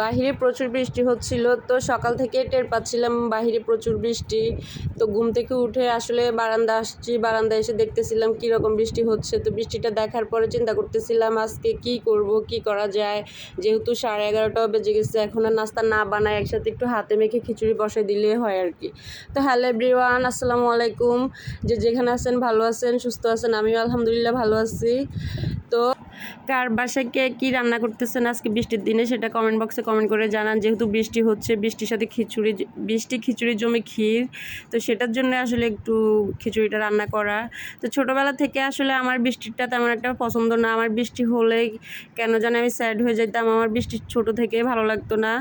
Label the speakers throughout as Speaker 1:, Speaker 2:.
Speaker 1: বাহিরে প্রচুর বৃষ্টি হচ্ছিল, তো সকাল থেকে টের পাচ্ছিলাম বাহিরে প্রচুর বৃষ্টি। তো ঘুম থেকে উঠে আসলে বারান্দা আসছি বারান্দা এসে দেখতেছিলাম কীরকম বৃষ্টি হচ্ছে। তো বৃষ্টিটা দেখার পরে চিন্তা করতেছিলাম, আজকে কি করব, কি করা যায়? যেহেতু সাড়ে এগারোটাও বেজে গেছে, এখন আর নাস্তা না বানায় একসাথে একটু হাতে মেখে খিচুড়ি বসাই দিলে হয় আর কি। তো হ্যালো এভরিওয়ান, আসসালামু আলাইকুম। যে যেখানে আছেন ভালো আছেন, সুস্থ আছেন, আমিও আলহামদুলিল্লাহ ভালো আছি। তো কার বাসায় কে কী রান্না করতেছেন আজকে বৃষ্টির দিনে সেটা কমেন্ট বক্সে কমেন্ট করে জানান। যেহেতু বৃষ্টি হচ্ছে, বৃষ্টির সাথে খিচুড়ি বৃষ্টি খিচুড়ি জমি ক্ষীর, তো সেটার জন্য আসলে একটু খিচুড়িটা রান্না করা। তো ছোটোবেলা থেকে আসলে আমার বৃষ্টিটা তেমন একটা পছন্দ না। আমার বৃষ্টি হলে কেন জানি আমি স্যাড হয়ে যেতাম আমার বৃষ্টি ছোট থেকে ভালো লাগতো না।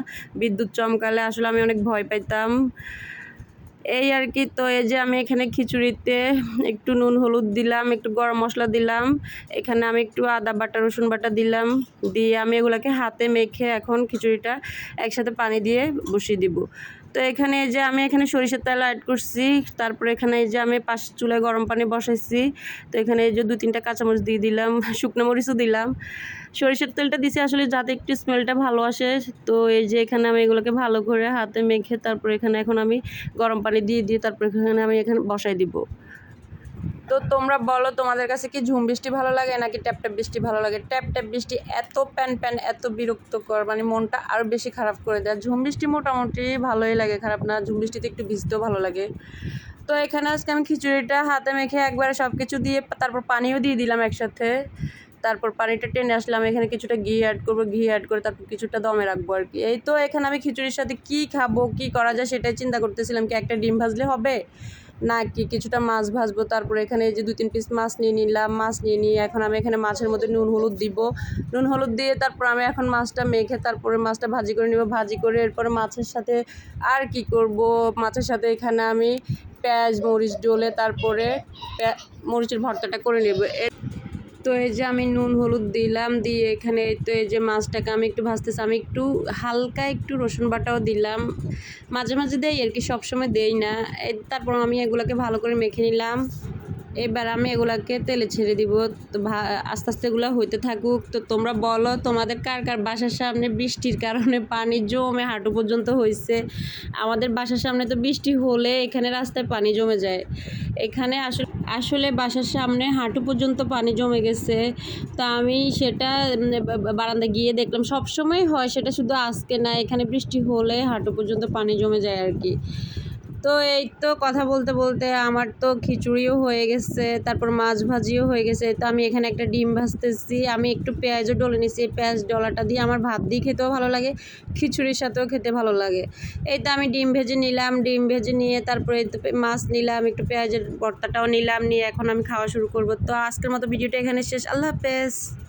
Speaker 1: বিদ্যুৎ চমকালে আসলে আমি অনেক ভয় পাইতাম। এই আর কি, তো এই যে আমি এখানে খিচুড়িতে একটু নুন, হলুদ দিলাম, একটু গরম মশলা দিলাম, এখানে আমি একটু আদা বাটা, রসুন বাটা দিলাম, দিয়ে আমি এগুলোকে হাতে মেখে এখন খিচুড়িটা একসাথে পানি দিয়ে বসিয়ে দিব। তো এখানে যে আমি এখানে সরিষার তেল অ্যাড করছি, তারপরে এখানে এই যে আমি পাশ চুলায় গরম পানি বসাইছি, তো এখানে এই যে দু তিনটা কাঁচামরিচ দিয়ে দিলাম, শুকনো মরিচও দিলাম। সরিষার তেলটা দিছি আসলে যাতে একটু স্মেলটা ভালো আসে, তো এই যে এখানে আমি এগুলোকে ভালো করে হাতে মেখে তারপরে এখানে এখন আমি গরম পানি দিয়ে দিয়ে তারপরে এখানে আমি এখানে বসাই দিব। তো তোমরা বলো, তোমাদের কাছে কি ঝুম বৃষ্টি ভালো লাগে নাকি ট্যাপ ট্যাপ বৃষ্টি ভালো লাগে? ট্যাপ ট্যাপ বৃষ্টি এত প্যান প্যান, এত বিরক্তকর মানে মনটা আরও বেশি খারাপ করে দেয়। ঝুম বৃষ্টি মোটামুটি ভালোই লাগে, খারাপ না। ঝুম বৃষ্টিতে একটু ভিজতেও ভালো লাগে। তো এখানে আজকে আমি খিচুড়িটা হাতে মেখে একবারে সব কিছু দিয়ে তারপর পানিও দিয়ে দিলাম একসাথে। তারপর পানিটা টেনে আসলাম, এখানে কিছুটা ঘি অ্যাড করব, ঘি অ্যাড করে তারপর কিছুটা দমে রাখব আর কি। এই তো এখানে আমি খিচুড়ির সাথে কি খাব, কি করা যায় সেটাই চিন্তা করতেছিলাম, কি একটা ডিম ভাজলে হবে? না কি কিছুটা মাছ ভাজবো, তারপরে এখানে যে দু তিন পিস মাছ নিয়ে নিলাম, মাছ নিয়ে নিয়ে এখন আমি এখানে মাছের মধ্যে নুন হলুদ দিব। নুন হলুদ দিয়ে তারপর আমি এখন মাছটা মেখে তারপরে মাছটা ভাজি করে নিব, ভাজি করে এরপরে মাছের সাথে আর কি করব? মাছের সাথে এখানে আমি পেঁয়াজ, মরিচ ডলে তারপরে মরিচের ভর্তাটা করে নেব। তো এই যে আমি নুন, হলুদ দিলাম, দিয়ে এখানে তো এই যে মাছটাকে আমি একটু ভাজতেছি। আমি একটু হালকা একটু রসুন বাটাও দিলাম। মাঝে মাঝে দেয় আর কি, সবসময় দেই না। তারপর আমি এগুলোকে ভালো করে মেখে নিলাম। এবার আমি এগুলাকে তেলে ছেড়ে দিব। তো আস্তে আস্তে এগুলো হইতে থাকুক। তো তোমরা বলো, তোমাদের কার কার বাসার সামনে বৃষ্টির কারণে পানি জমে হাঁটু পর্যন্ত হয়েছে আমাদের বাসার সামনে তো বৃষ্টি হলে এখানে রাস্তায় পানি জমে যায়। এখানে আসলে আসলে বাসার সামনে হাঁটু পর্যন্ত পানি জমে গেছে। তো আমি সেটা বারান্দা গিয়ে দেখলাম সব সময় হয় সেটা শুধু আজকে না, এখানে বৃষ্টি হলে হাঁটু পর্যন্ত পানি জমে যায় আর কি। তো এই তো কথা বলতে বলতে আমার তো খিচুড়িও হয়ে গেছে, তারপর মাছ ভাজিও হয়ে গেছে, তো আমি এখানে একটা ডিম ভাজতেছি, আমি একটু পেঁয়াজও ডলে নিছি এই পেঁয়াজ ডলাটা দিয়ে আমার ভাত দিয়ে খেতেও ভালো লাগে, খিচুড়ির সাথেও খেতে ভালো লাগে। এই তো আমি ডিম ভেজে নিলাম, ডিম ভেজে নিয়ে তারপরে মাছ নিলাম, একটু পেঁয়াজের ভর্তাটাও নিলাম, নিয়ে এখন আমি খাওয়া শুরু করব। তো আজকের মতো ভিডিওটা এখানে শেষ, আল্লাহ হাফেজ।